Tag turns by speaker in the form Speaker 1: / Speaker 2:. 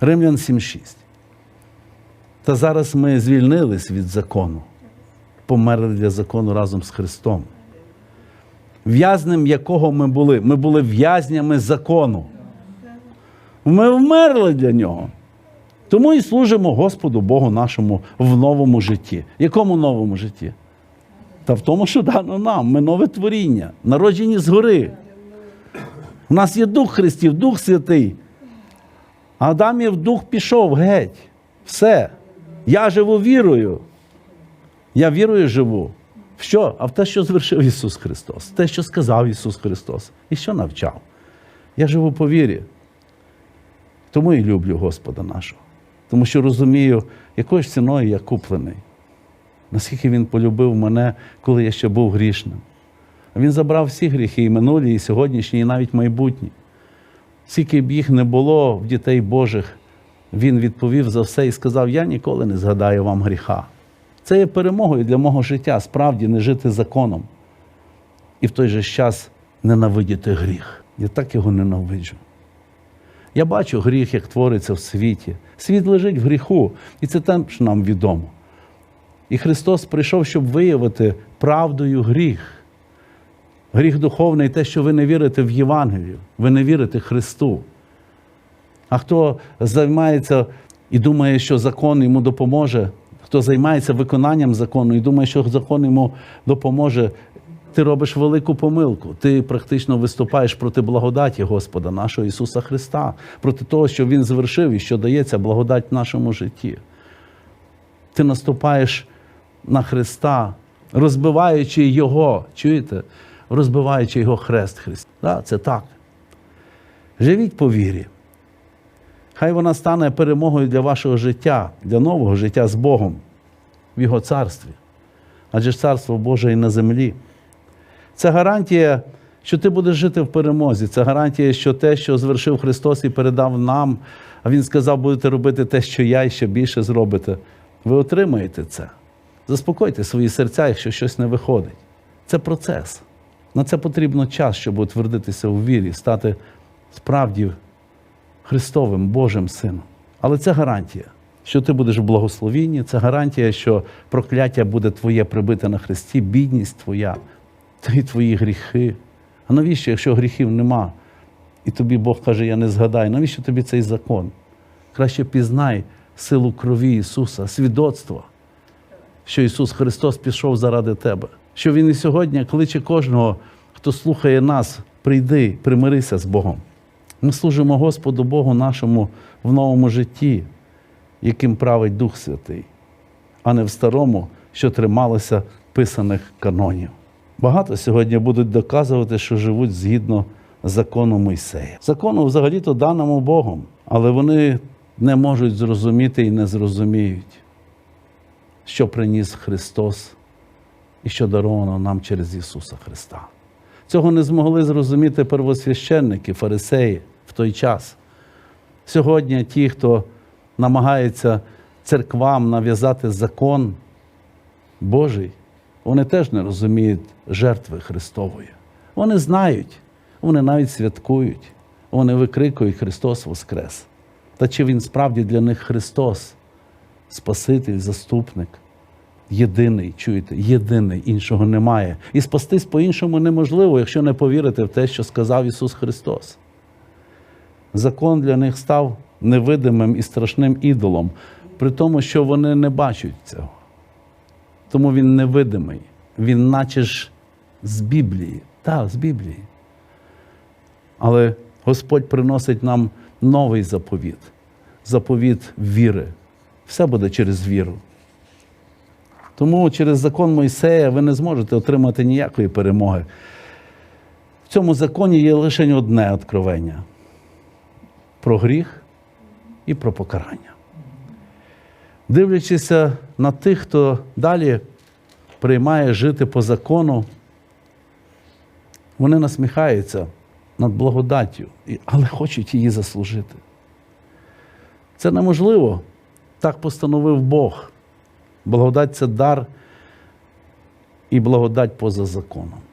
Speaker 1: Римлян 7.6. Та зараз ми звільнились від закону, померли для закону разом з Христом. В'язнем якого ми були? Ми були в'язнями закону. Ми вмерли для нього. Тому і служимо Господу Богу нашому в новому житті. Якому новому житті? Та в тому, що дано нам. Ми нове творіння, народжені згори. У нас є Дух Христів, Дух Святий. А Адамів дух пішов геть. Все. Я живу вірою. Я вірою живу. В що? А в те, що звершив Ісус Христос, те, що сказав Ісус Христос, і що навчав. Я живу по вірі. Тому і люблю Господа нашого. Тому що розумію, якою ж ціною я куплений. Наскільки Він полюбив мене, коли я ще був грішним. Він забрав всі гріхи, і минулі, і сьогоднішні, і навіть майбутні. Скільки б їх не було в дітей Божих, він відповів за все і сказав: Я ніколи не згадаю вам гріха. Це є перемогою для мого життя, справді не жити законом. І в той же час ненавидіти гріх. Я так його ненавиджу. Я бачу гріх, як твориться в світі. Світ лежить в гріху, і це теж нам відомо. І Христос прийшов, щоб виявити правдою гріх. Гріх духовний те, що ви не вірите в Євангелію, ви не вірите Христу. А хто займається і думає, що закон йому допоможе, хто займається виконанням закону і думає, що закон йому допоможе, ти робиш велику помилку. Ти практично виступаєш проти благодаті Господа нашого Ісуса Христа, проти того, що Він звершив і що дається благодать в нашому житті. Ти наступаєш на Христа, розбиваючи Його, чуєте? Розбиваючи Його хрест Христа. Да, це так. Живіть по вірі. Хай вона стане перемогою для вашого життя, для нового життя з Богом в Його царстві. Адже ж царство Боже і на землі. Це гарантія, що ти будеш жити в перемозі. Це гарантія, що те, що звершив Христос і передав нам, а Він сказав, будете робити те, що я і ще більше зробите. Ви отримаєте це. Заспокойте свої серця, якщо щось не виходить. Це процес. На це потрібно час, щоб утвердитися у вірі, стати справді Христовим Божим Сином. Але це гарантія, що ти будеш в благословінні, це гарантія, що прокляття буде твоє прибите на Христі, бідність твоя, і твої гріхи. А навіщо, якщо гріхів нема, і тобі Бог каже, я не згадаю, навіщо тобі цей закон? Краще пізнай силу крові Ісуса, свідоцтво, що Ісус Христос пішов заради тебе, що Він і сьогодні кличе кожного, хто слухає нас, прийди, примирися з Богом. Ми служимо Господу Богу нашому в новому житті, яким править Дух Святий, а не в старому, що трималося писаних канонів. Багато сьогодні будуть доказувати, що живуть згідно закону Мойсея. Закону взагалі-то даному Богом, але вони не можуть зрозуміти і не зрозуміють, що приніс Христос і що даровано нам через Ісуса Христа. Цього не змогли зрозуміти первосвященники, фарисеї в той час. Сьогодні ті, хто намагається церквам нав'язати закон Божий, вони теж не розуміють жертви Христової. Вони знають, вони навіть святкують, вони викрикують Христос Воскрес. Та чи Він справді для них Христос, Спаситель, заступник? Єдиний, чуєте, єдиний, іншого немає. І спастись по-іншому неможливо, якщо не повірити в те, що сказав Ісус Христос. Закон для них став невидимим і страшним ідолом, при тому, що вони не бачать цього. Тому він невидимий. Він наче ж з Біблії. Так, з Біблії. Але Господь приносить нам новий заповіт заповіт віри. Все буде через віру. Тому через закон Мойсея ви не зможете отримати ніякої перемоги. В цьому законі є лише одне откровення про гріх і про покарання. Дивлячися на тих, хто далі приймає жити по закону, вони насміхаються над благодаттю, але хочуть її заслужити. Це неможливо. Так постановив Бог. Благодать це дар і благодать поза законом.